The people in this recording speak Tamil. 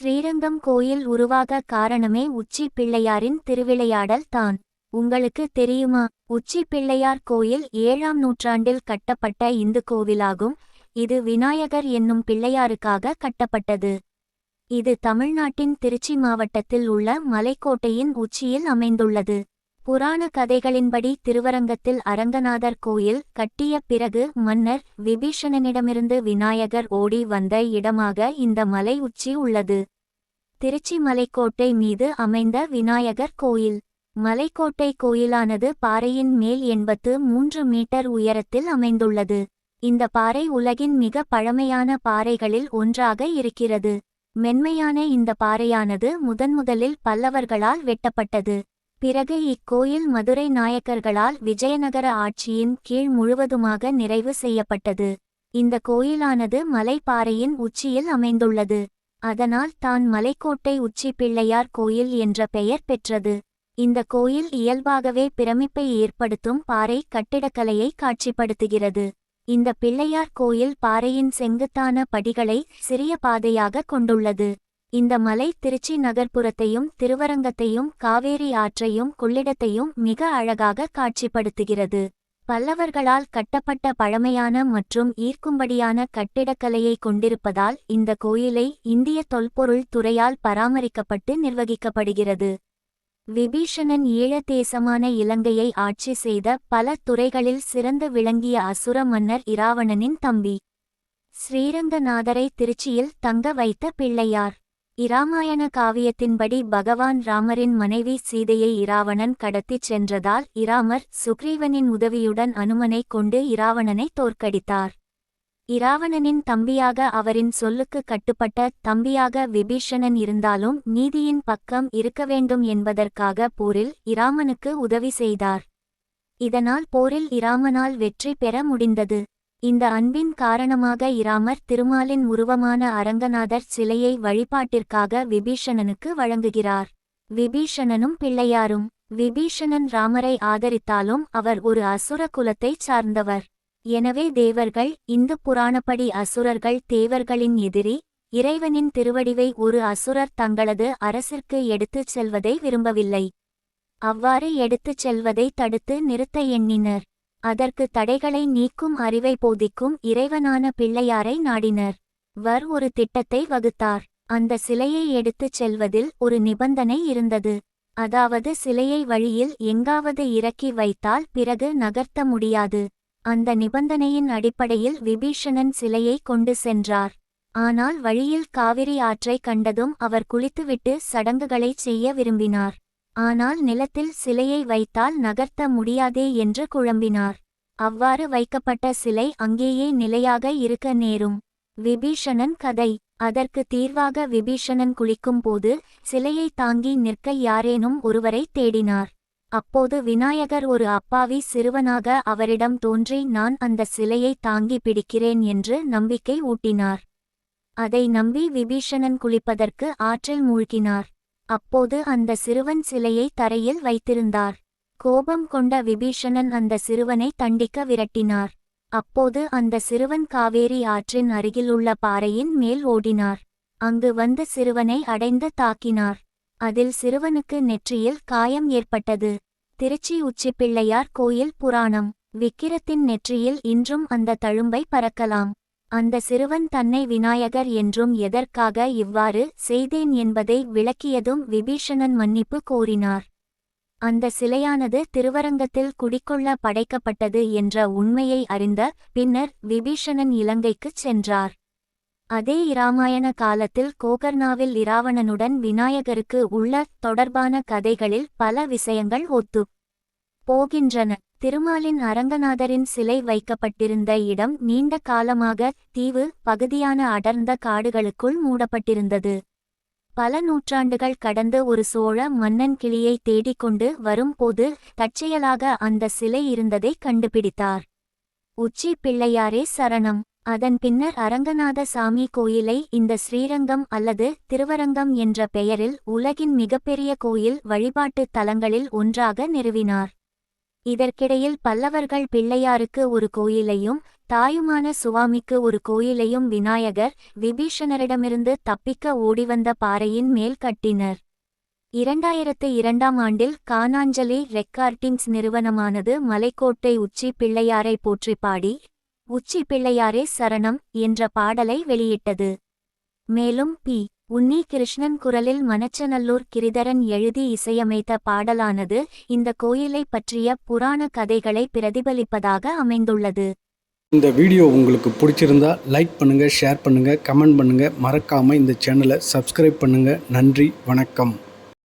ஸ்ரீரங்கம் கோயில் உருவாக காரணமே உச்சி பிள்ளையாரின் திருவிளையாடல் தான். உங்களுக்கு தெரியுமா? உச்சி பிள்ளையார் கோயில் ஏழாம் நூற்றாண்டில் கட்டப்பட்ட இந்து கோவிலாகும். இது விநாயகர் என்னும் பிள்ளையாருக்காக கட்டப்பட்டது. இது தமிழ்நாட்டின் திருச்சி மாவட்டத்தில் உள்ள மலைக்கோட்டையின் உச்சியில் அமைந்துள்ளது. புராண கதைகளின்படி திருவரங்கத்தில் அரங்கநாதர் கோயில் கட்டிய பிறகு மன்னர் விபீஷணனிடமிருந்து விநாயகர் ஓடி வந்த இடமாக இந்த மலை உச்சி உள்ளது. திருச்சி மலைக்கோட்டை மீது அமைந்த விநாயகர் கோயில். மலைக்கோட்டை கோயிலானது பாறையின் மேல் எண்பத்து மூன்று மீட்டர் உயரத்தில் அமைந்துள்ளது. இந்த பாறை உலகின் மிக பழமையான பாறைகளில் ஒன்றாக இருக்கிறது. மென்மையான இந்த பாறையானது முதன்முதலில் பல்லவர்களால் வெட்டப்பட்டது. பிறகு இக்கோயில் மதுரை நாயக்கர்களால் விஜயநகர ஆட்சியின் கீழ் முழுவதுமாக நிறைவு செய்யப்பட்டது. இந்த கோயிலானது மலைப்பாறையின் உச்சியில் அமைந்துள்ளது. அதனால் தான் மலைக்கோட்டை உச்சி பிள்ளையார் கோயில் என்ற பெயர் பெற்றது. இந்த கோயில் இயல்பாகவே பிரமிப்பை ஏற்படுத்தும் பாறை கட்டிடக்கலையை காட்சிப்படுத்துகிறது. இந்த பிள்ளையார் கோயில் பாறையின் செங்குத்தான படிகளை சிறிய பாதையாக கொண்டுள்ளது. இந்த மலை திருச்சி நகர்ப்புறத்தையும் திருவரங்கத்தையும் காவேரி ஆற்றையும் கொள்ளிடத்தையும் மிக அழகாக காட்சிப்படுத்துகிறது. பல்லவர்களால் கட்டப்பட்ட பழமையான மற்றும் ஈர்க்கும்படியான கட்டிடக்கலையை கொண்டிருப்பதால் இந்த கோயிலை இந்திய தொல்பொருள் துறையால் பராமரிக்கப்பட்டு நிர்வகிக்கப்படுகிறது. விபீஷணன் ஈழ தேசமான இலங்கையை ஆட்சி செய்த பல துறைகளில் சிறந்து விளங்கிய அசுர மன்னர் இராவணனின் தம்பி. ஸ்ரீரங்கநாதரை திருச்சியில் தங்க வைத்த பிள்ளையார். இராமாயண காவியத்தின்படி பகவான் ராமரின் மனைவி சீதையை இராவணன் கடத்திச் சென்றதால் இராமர் சுக்ரீவனின் உதவியுடன் அனுமனைக் கொண்டு இராவணனை தோற்கடித்தார். இராவணனின் தம்பியாக அவரின் சொல்லுக்கு கட்டுப்பட்ட தம்பியாக விபீஷணன் இருந்தாலும் நீதியின் பக்கம் இருக்க வேண்டும் என்பதற்காக போரில் இராமனுக்கு உதவி செய்தார். இதனால் போரில் இராமனால் வெற்றி பெற முடிந்தது. இந்த அன்பின் காரணமாக இராமர் திருமாலின் உருவமான அரங்கநாதர் சிலையை வழிபாட்டிற்காக விபீஷணனுக்கு வழங்குகிறார். விபீஷணனும் பிள்ளையாரும் விபீஷணன் ராமரை ஆதரித்தாலும் அவர் ஒரு அசுர குலத்தைச் சார்ந்தவர். எனவே தேவர்கள் இந்து புராணப்படி அசுரர்கள் தேவர்களின் எதிரி இறைவனின் திருவடிவை ஒரு அசுரர் தங்களது அரசிற்கு எடுத்துச் செல்வதை விரும்பவில்லை. அவ்வாறு எடுத்துச் செல்வதை தடுத்து நிறுத்த எண்ணினர். அதற்கு தடைகளை நீக்கும் அறிவை போதிக்கும் இறைவனான பிள்ளையாரை நாடினர். வர் ஒரு திட்டத்தை வகுத்தார். அந்த சிலையை எடுத்துச் செல்வதில் ஒரு நிபந்தனை இருந்தது. அதாவது சிலையை வழியில் எங்காவது இறக்கி வைத்தால் பிறகு நகர்த்த முடியாது. அந்த நிபந்தனையின் அடிப்படையில் விபீஷணன் சிலையை கொண்டு சென்றார். ஆனால் வழியில் காவிரி ஆற்றை கண்டதும் அவர் குளித்துவிட்டு சடங்குகளைச் செய்ய விரும்பினார். ஆனால் நிலத்தில் சிலையை வைத்தால் நகர்த்த முடியாதே என்று குழம்பினார். அவ்வாறு வைக்கப்பட்ட சிலை அங்கேயே நிலையாக இருக்க நேரும். விபீஷணன் கதை. அதற்கு தீர்வாக விபீஷணன் குளிக்கும்போது சிலையை தாங்கி நிற்க யாரேனும் ஒருவரை தேடினார். அப்போது விநாயகர் ஒரு அப்பாவி சிறுவனாக அவரிடம் தோன்றி நான் அந்த சிலையை தாங்கி பிடிக்கிறேன் என்று நம்பிக்கை ஊட்டினார். அதை நம்பி விபீஷணன் குளிப்பதற்கு ஆற்றில் மூழ்கினார். அப்போது அந்த சிறுவன் சிலையை தரையில் வைத்திருந்தார். கோபம் கொண்ட விபீஷணன் அந்த சிறுவனை தண்டிக்க விரட்டினார். அப்போது அந்த சிறுவன் காவேரி ஆற்றின் அருகிலுள்ள பாறையின் மேல் ஓடினார். அங்கு வந்த சிறுவனை அடைந்து தாக்கினார். அதில் சிறுவனுக்கு நெற்றியில் காயம் ஏற்பட்டது. திருச்சி உச்சிப்பிள்ளையார் கோயில் புராணம். விக்கிரத்தின் நெற்றியில் இன்றும் அந்த தழும்பை பறக்கலாம். அந்த சிறுவன் தன்னை விநாயகர் என்றும் எதற்காக இவ்வாறு செய்தேன் என்பதை விளக்கியதும் விபீஷணன் மன்னிப்பு கோரினார். அந்த சிலையானது திருவரங்கத்தில் குடிக்கொள்ள படைக்கப்பட்டது என்ற உண்மையை அறிந்த பின்னர் விபீஷணன் இலங்கைக்குச் சென்றார். அதே இராமாயண காலத்தில் கோகர்ணாவில் இராவணனுடன் விநாயகருக்கு உள்ள தொடர்பான கதைகளில் பல விஷயங்கள் ஒத்து போகின்றன. திருமாலின் அரங்கநாதரின் சிலை வைக்கப்பட்டிருந்த இடம் நீண்ட காலமாக தீவு பகுதியான அடர்ந்த காடுகளுக்குள் மூடப்பட்டிருந்தது. பல நூற்றாண்டுகள் கடந்து ஒரு சோழ மன்னன் கிளியை தேடிக்கொண்டு வரும்போது தற்செயலாக அந்த சிலை இருந்ததை கண்டுபிடித்தார். உச்சி பிள்ளையாரே சரணம். அதன் பின்னர் அரங்கநாத சாமி கோயிலை இந்த ஸ்ரீரங்கம் அல்லது திருவரங்கம் என்ற பெயரில் உலகின் மிகப்பெரிய கோயில் வழிபாட்டுத் தலங்களில் ஒன்றாக நிறுவினார். இதற்கிடையில் பல்லவர்கள் பிள்ளையாருக்கு ஒரு கோயிலையும் தாயுமான சுவாமிக்கு ஒரு கோயிலையும் விநாயகர் விபீஷணரிடமிருந்து தப்பிக்க ஓடிவந்த பாறையின் மேல் கட்டினர். இரண்டாயிரத்து இரண்டாம் ஆண்டில் கானாஞ்சலி ரெக்கார்டிங்ஸ் நிறுவனமானது மலைக்கோட்டை உச்சி பிள்ளையாரை போற்றி பாடி உச்சி பிள்ளையாரே சரணம் என்ற பாடலை வெளியிட்டது. மேலும் பி. உன்னி கிருஷ்ணன் குரலில் மணச்சநல்லூர் கிரிதரன் எழுதி இசையமைத்த பாடலானது இந்த கோயிலை பற்றிய புராண கதைகளை பிரதிபலிப்பதாக அமைந்துள்ளது. இந்த வீடியோ உங்களுக்கு பிடிச்சிருந்தா லைக் பண்ணுங்கள் ஷேர் பண்ணுங்கள் கமெண்ட் பண்ணுங்கள் மறக்காமல் இந்த சேனலை சப்ஸ்கிரைப் பண்ணுங்கள் நன்றி வணக்கம்.